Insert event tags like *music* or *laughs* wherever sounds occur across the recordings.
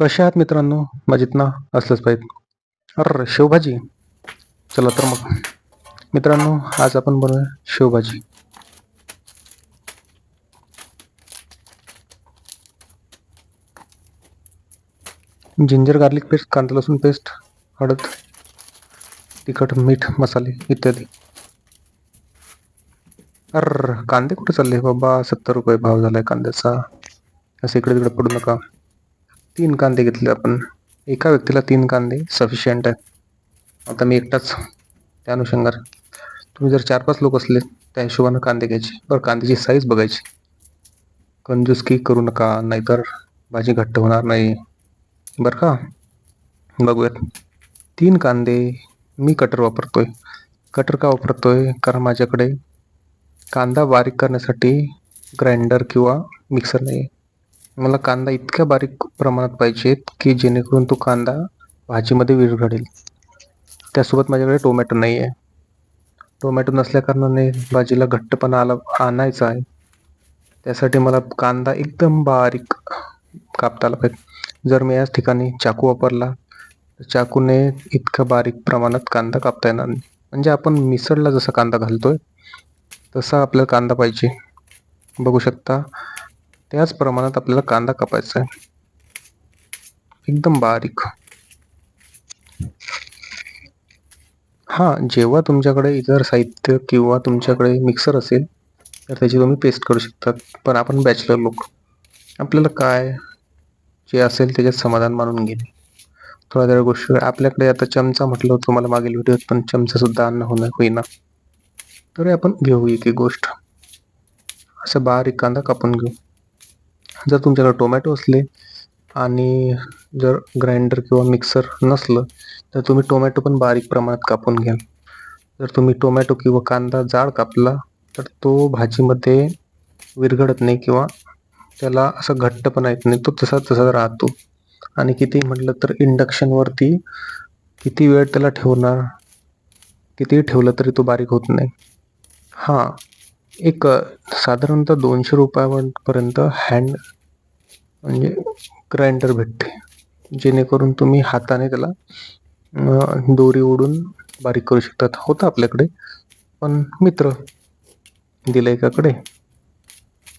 कशा आहात मित्रांनो? मजेत ना? असलंच पाहिजे. अर शेवभाजी. चला तर मग. मित्रांनो आज आपण बनवूया शेवभाजी. जिंजर गार्लिक पेस्ट कांदा लसूण पेस्ट हळद तिखट मीठ मसाले इत्यादी. अर कांदे कुठे चालले? बाबा सत्तर रुपये भाव झालाय कांद्याचा. असं इकडे तिकडे पडू नका. तीन कांदे घेतले आपण. एका व्यक्तीला तीन कांदे सफिशियंट आहे आता मी एकटाच. त्या अनुषंगाने. तुम्ही जर चार पाच लोक असले त्या हिशोबानं कांदे घ्यायचे. बरं कांद्याची साईज बघायची. कंजूसकी करू नका नाहीतर भाजी घट्ट होणार नाही. बरं का? बघूयात. तीन कांदे मी कटर वापरतोय. कटर का वापरतोय? कारण माझ्याकडे कांदा बारीक करण्यासाठी ग्राइंडर किंवा मिक्सर नाही आहे मला कांदा इतक्या बारीक प्रमाणात पाहिजेत की जेणेकरून तो कांदा भाजीमध्ये विरघळेल. त्यासोबत माझ्याकडे टोमॅटो नाही आहे टोमॅटो नसल्या कारणाने भाजीला घट्टपणा आला आणायचा आहे. त्यासाठी मला कांदा एकदम बारीक कापता आला पाहिजे. जर मी याच ठिकाणी चाकू वापरला तर चाकूने इतकं बारीक प्रमाणात कांदा कापता येणार नाही. म्हणजे आपण मिसळला जसा कांदा घालतोय तसा आपल्याला कांदा पाहिजे. बघू शकता त्याच प्रमाणात आपल्याला कांदा कापायचा आहे. एकदम बारीक. हां जेव्हा तुमच्याकडे इतर साहित्य किंवा तुमच्याकडे मिक्सर असेल तर त्याची तुम्ही पेस्ट करू शकता पण आपण बॅचलर लोक आपल्याला काय जे असेल त्याच्यात समाधान मानून घेणे. थोड्या थोड्या गोष्टी आपल्याकडे आता चमचा म्हटलं होतं मला मागील व्हिडिओत पण चमचासुद्धा अन्न होणार होईना. तरी आपण घेऊ एक एक गोष्ट. असं बारीक कांदा कापून घेऊ. जर तुमच्याकडे टोमॅटो असले आणि जर ग्राइंडर किंवा मिक्सर नसलं तर तुम्ही टोमॅटो पण बारीक प्रमाणात कापून घ्याल. जर तुम्ही टोमॅटो किंवा कांदा जाड कापला तर तो भाजीमध्ये विरघळत नाही किंवा त्याला असं घट्टपणा येत नाही. तो तसा तसा राहतो. आणि किती म्हटलं तर इंडक्शनवरती किती वेळ त्याला ठेवणार कितीही ठेवलं तरी तो बारीक होत नाही. हां. एक साधारणतः दोनशे रुपयापर्यंत हँड म्हणजे ग्राइंडर भेटते. जेणेकरून तुम्ही हाताने त्याला दोरी ओढून बारीक करू शकतात. होतं आपल्याकडे पण मित्र दिलं एकाकडे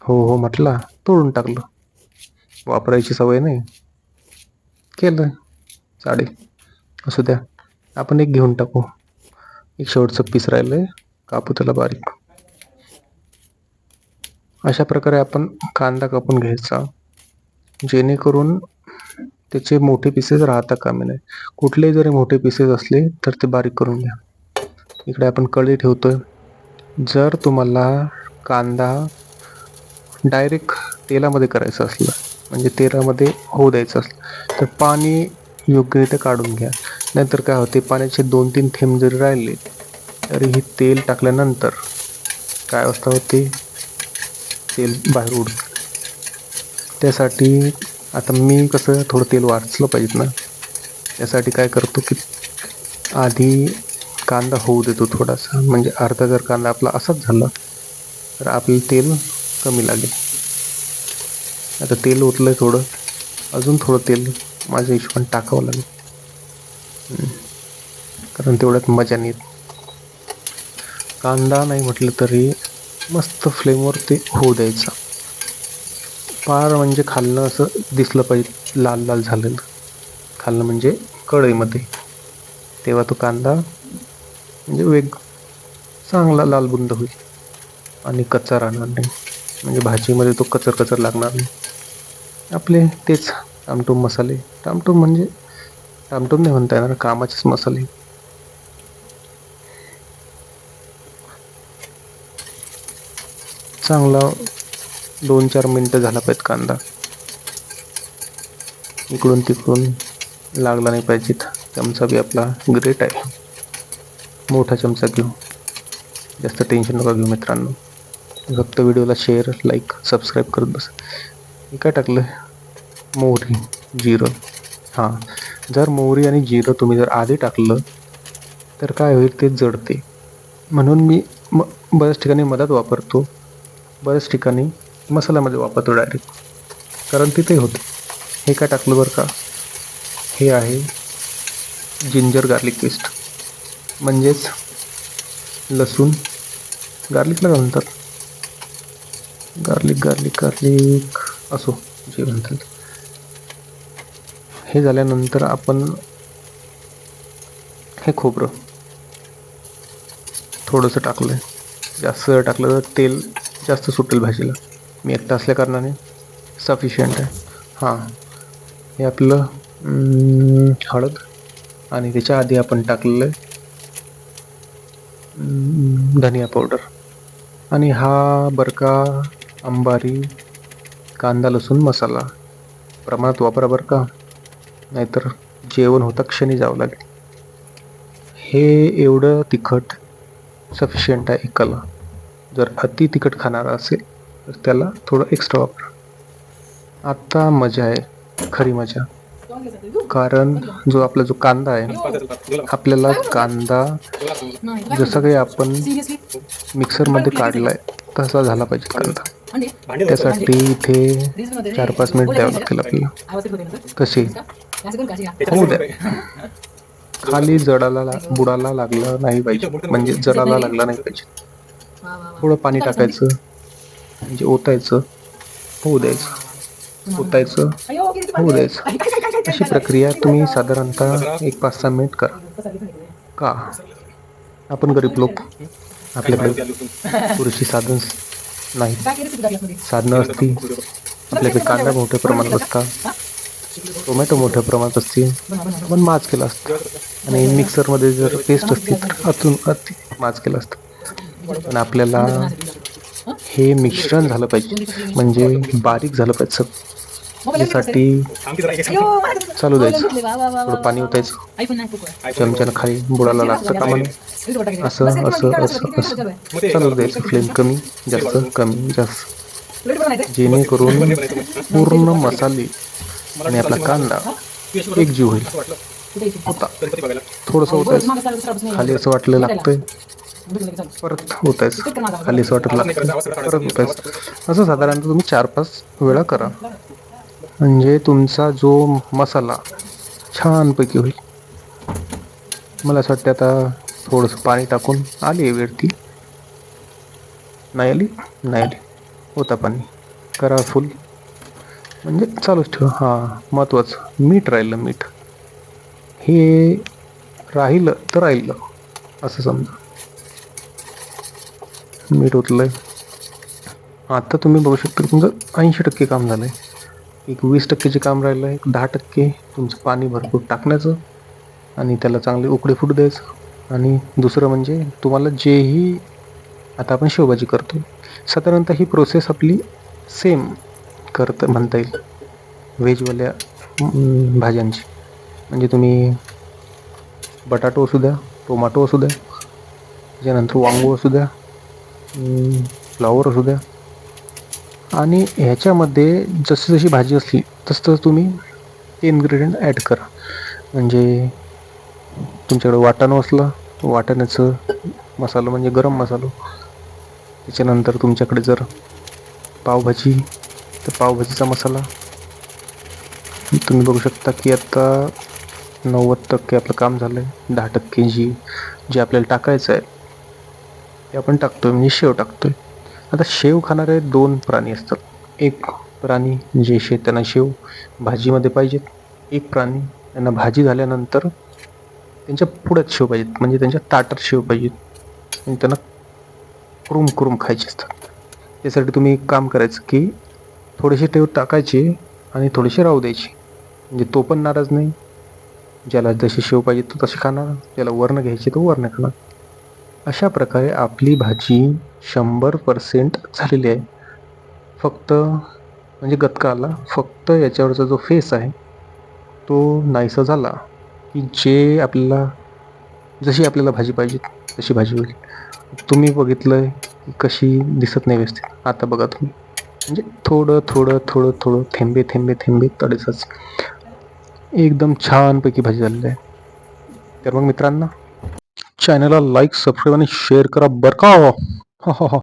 हो हो म्हटला तोडून टाकलं. वापरायची सवय नाही. केलं चालेल असू द्या. आपण एक घेऊन टाकू. एक शेवटचं पीस राहिलं आहे कापू त्याला बारीक. अशा प्रकारे आपण कांदा कापून घ्यायचा. जेणेकरून त्याचे मोठे पीसेस राहता कामे नाही. कुठलेही जरी मोठे पीसेस असले तर ते बारीक करून घ्या. इकडे आपण कढई ठेवतोय. जर तुम्हाला कांदा डायरेक्ट तेलामध्ये करायचं असलं म्हणजे तेलामध्ये होऊ द्यायचं असलं तर पाणी योग्यरित्या काढून घ्या. नाहीतर काय होते पाण्याचे दोन तीन थेंब जरी राहिले तरीही तेल टाकल्यानंतर काय अवस्था होते? तेल बाहेर उडतं त्यासाठी आता मी कसं थोडं तेल वाचलं पाहिजे ना त्यासाठी काय करतो की आधी कांदा होऊ देतो थोडासा म्हणजे अर्धा जर कांदा आपला असाच झाला तर आपलं तेल कमी लागेल. आता तेल ओतलं थोडं अजून थोडं तेल माझ्या हिशोबाने टाकावं लागेल. कारण तेवढ्यात मजा नाही येत. कांदा नाही म्हटलं तरी मस्त फ्लेमवर ते होऊ द्यायचा. फार म्हणजे खाल्लं असं दिसलं पाहिजे लाल लाल झालेलं. खाल्लं म्हणजे कढईमध्ये तेव्हा तो कांदा म्हणजे वेग चांगला लाल बुंद होईल. आणि कच्चा राहणार नाही. म्हणजे भाजीमध्ये तो कचर कचर लागणार नाही. आपले तेच टामटूम मसाले. टामटूम म्हणजे टामटूम नाही म्हणता येणार कामाचेच मसाले. चांगला दोन चार मिनटं झाला पाहिजे कांदा. इकडून तिकडून लागला नाही पाहिजे चमचा बी आपला ग्रेट आहे. मोठा चमचा घेऊ. जास्त टेन्शन नका घेऊ मित्रांनो. फक्त व्हिडिओला शेअर लाईक सबस्क्राईब करत बस. हे काय टाकलं? मोहरी जिरं. हां. जर मोहरी आणि जिरं तुम्ही जर आधी टाकलं तर काय होईल? ते जडते म्हणून मी म बऱ्याच ठिकाणी मधात वापरतो. बऱ्याच ठिकाणी मसाल्यामध्ये वापरतो डायरेक्ट कारण तिथे होते. हे काय टाकलं बरं का? हे आहे जिंजर गार्लिक पेस्ट म्हणजेच लसूण गार्लिकला काय म्हणतात? गार्लिक गार्लिक गार्लिक असो जे म्हणतात. हे झाल्यानंतर आपण हे खोबरं थोडंसं टाकलं आहे जास्त टाकलं तर तेल जास्त सुटेल भाजीला. मी एकटा असल्या कारणाने सफिशियंट आहे. हां. हे आपलं हळद. आणि त्याच्या आधी आपण टाकलेलं आहे धनिया पावडर आणि हा बरका अंबारी कांदा लसूण मसाला. प्रमाणात वापरा बरं का. नाहीतर जेवण होता क्षणी जावं लागेल. हे एवढं तिखट सफिशियंट आहे एकाला. जर अति तिखट खाणारा असेल तर त्याला थोडं एक्स्ट्रा वापरा. आत्ता मजा आहे खरी मजा. कारण जो आपला जो कांदा आहे आपल्याला कांदा जसं काही आपण मिक्सरमध्ये काढलाय तसा झाला पाहिजे कांदा. त्यासाठी इथे चार पाच मिनिट द्यावं लागतील आपल्याला. कशी? होऊ द्या. खाली जडाला ला- बुडाला लागला नाही पाहिजे. म्हणजे जडाला लागला नाही पाहिजे. थोडं पाणी टाकायचं. म्हणजे ओतायचं. होऊ द्यायचं. ओतायचं. होऊ द्यायचं. अशी प्रक्रिया तुम्ही साधारणतः एक पाच सहा मिनिट करा. का? आपण गरीब लोक. आपल्याकडे पुरेशी साधन नाही. साधनं असती. आपल्याकडे कांदा मोठ्या प्रमाणात असतात टोमॅटो मोठ्या प्रमाणात असते पण माज केला असतं. आणि मिक्सरमध्ये जर पेस्ट असती तर अतून अति माज केलं असतं. पण आपल्याला हे मिश्रण झालं पाहिजे. म्हणजे बारीक झालं पाहिजे सगळं. यासाठी चालू द्यायचं. थोडं पाणी ओतायचं. चमच्यानं खाली बुडाला लागतं का म्हणून असं असं असं असं. चालू द्यायचं. फ्लेम कमी जास्त कमी जास्त. जेणेकरून पूर्ण मसाले आणि आपला कांदा एकजीव होईल. होता. थोडंसं होतायचं खाली असं वाटलं लागतंय. परत होतायचं खाली असं वाटत लागतं परत होतायचं असं साधारणतः तुम्ही चार पाच वेळा करा. म्हणजे तुमचा जो मसाला छानपैकी होईल. मला असं वाटतं आता थोडंसं पाणी टाकून आली आहे वेळ ती नाही आली? नाही आली. होता पाणी. करा फुल म्हणजे चालूच ठेवा. हां महत्त्वाचं मीठ राहिलं मीठ. हे राहिलं तर राहिलं. असं समजा. मीठ ओतलं आहे आता तुम्ही बघू शकता तुमचं ऐंशी टक्के काम झालं आहे एक वीस टक्केचे काम राहिलं आहे एक दहा टक्के तुमचं पाणी भरपूर टाकण्याचं आणि त्याला चांगले उकडे फुट द्यायचं. आणि दुसरं म्हणजे तुम्हाला जेही आता आपण शेवभाजी करतो साधारणतः ही प्रोसेस आपली सेम करतं म्हणता येईल व्हेजवाल्या भाज्यांची. म्हणजे तुम्ही बटाटो असू द्या टोमॅटो असू द्या त्याच्यानंतर वांगू असू द्या फ्लावर असू द्या. आणि ह्याच्यामध्ये जशी जशी भाजी असली तसं तसं तुम्ही ते इन्ग्रेडियंट ॲड करा. म्हणजे तुमच्याकडे वाटाणं असलं वाटाण्याचं मसाला म्हणजे गरम मसाला. त्याच्यानंतर तुमच्याकडे जर पावभाजी तर पावभाजीचा मसाला. तुम्ही बघू शकता की आता नव्वद टक्के आपलं काम झालं आहे दहा टक्के जी जे आपल्याला टाकायचं आहे ते आपण टाकतो म्हणजे शेव टाकतोय. आता शेव खाणारे दोन प्राणी असतात. एक प्राणी जे शे त्यांना शेव भाजीमध्ये पाहिजेत. एक प्राणी त्यांना भाजी झाल्यानंतर त्यांच्या पुढ्यात शेव पाहिजेत. म्हणजे त्यांच्या ताटात शेव पाहिजेत. आणि त्यांना कुरुम कुरुम खायचे असतात. त्यासाठी तुम्ही एक काम करायचं की थोडेसे ठेव टाकायचे आणि थोडेसे राहू द्यायचे. म्हणजे तो पण नाराज नाही. ज्याला जशी शेव पाहिजे तो तसे खाणार. ज्याला वर्ण घ्यायचे तो वर्ण खाणार. अशा प्रकारे आपली भाजी शंभर पर्सेंट झालेली आहे. फक्त म्हणजे गतका आला फक्त याच्यावरचा जो फेस आहे तो नाहीसा झाला की जे आपल्याला जशी आपल्याला भाजी पाहिजे तशी भाजी होईल. तुम्ही बघितलं आहे की कशी दिसत नाही व्यवस्थित. आता बघा तुम्ही. म्हणजे थोडं थोडं थोडं थोडं थेंबे थेंबे थेंबे तडेसच. एकदम छानपैकी भाजी झालेली आहे. तर मग मित्रांनो चॅनलला लाईक सबस्क्राईब आणि शेअर करा बरं का हो? हो *laughs* हो